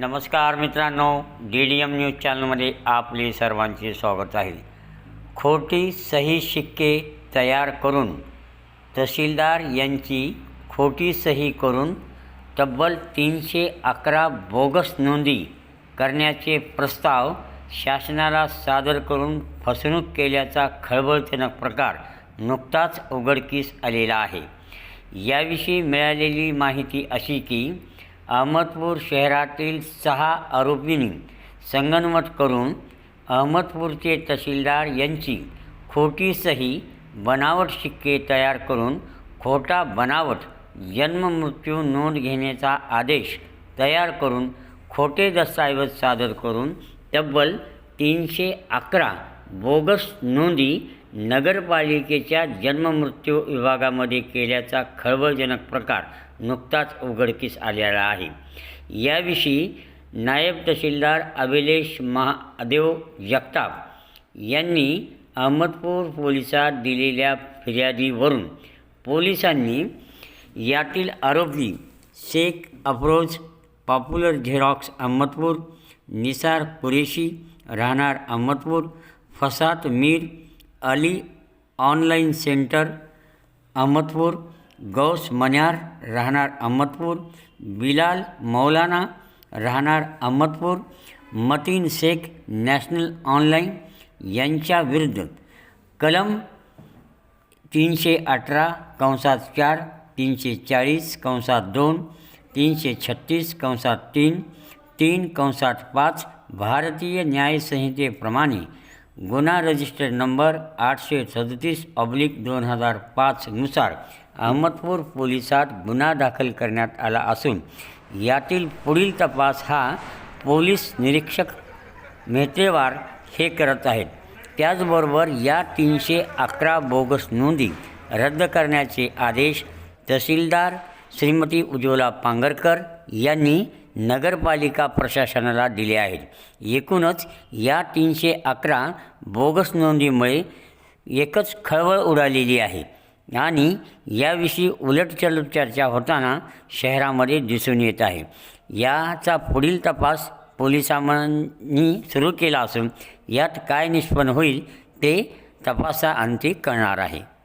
नमस्कार मित्रांनो D D M news चॅनलमध्ये आपले सर्वांचे स्वागत आहे. खोटी सही शिक्के तयार करून तहसीलदार यांची खोटी सही करून तब्बल तीनशे अकरा बोगस नोंदी करण्याचे प्रस्ताव शासनाला सादर करून फसवणूक केल्याचा खळबळजनक प्रकार नुकताच उघडकीस आलेला आहे. याविषयी मिळालेली माहिती अशी की अहमदपूर शहरातील सहा आरोपींनी संगनमत करून अहमदपूरचे तहसीलदार यांची खोटी सही बनावट शिक्के तयार करून खोटा बनावट जन्ममृत्यू नोंद घेण्याचा आदेश तयार करून खोटे दस्तऐवज सादर करून तब्बल तीनशे अकरा बोगस नोंदी नगरपालिकेच्या जन्ममृत्यू विभागामध्ये केल्याचा खळबळजनक प्रकार नुकताच उघडकीस आलेला आहे. याविषयी नायब तहसीलदार अभिलेश महादेव जगताप यांनी अहमदपूर पोलिसात दिलेल्या फिर्यादीवरून पोलिसांनी यातील आरोपी शेख अफरोज पॉप्युलर झेरॉक्स अहमदपूर निसार कुरेशी राहणार Ahmadpur फसात Mir Ali online centre, Ahmadpur, Gauss Manyar राहणार अहमदपूर, बिलाल मौलाना राहणार अहमदपूर, मतीन शेख नॅशनल ऑनलाईन यांच्या विरुद्ध, कलम तीनशे अठरा कंसात चार तीनशे चाळीस कंसात दोन तीनशे छत्तीस, कंसात तीन तीन, कंसात पाच, भारतीय न्यायसंहितेप्रमाणे गुन्हा रजिस्टर्ड नंबर आठशे सदतीस ऑब्लिक दोन हजार पाचनुसार अहमदपूर पोलिसात गुन्हा दाखल करण्यात आला असून यातील पुढील तपास हा पोलीस निरीक्षक मेहतेवार हे करत आहेत. त्याचबरोबर या तीनशे अकरा बोगस नोंदी रद्द करण्याचे आदेश तहसीलदार श्रीमती उज्ज्वला पांगरकर यांनी नगरपालिका प्रशासनाला दिले आहेत. एकूणच या तीनशे अकरा बोगस नोंदीमुळे एकच खळबळ उडालेली आहे. आणि याविषयी उलटचलट चर्चा होताना शहरामध्ये दिसून येत आहे. याचा पुढील तपास पोलिसांनी सुरू केला असून यात काय निष्पन्न होईल ते तपासाअंती कळणार आहे.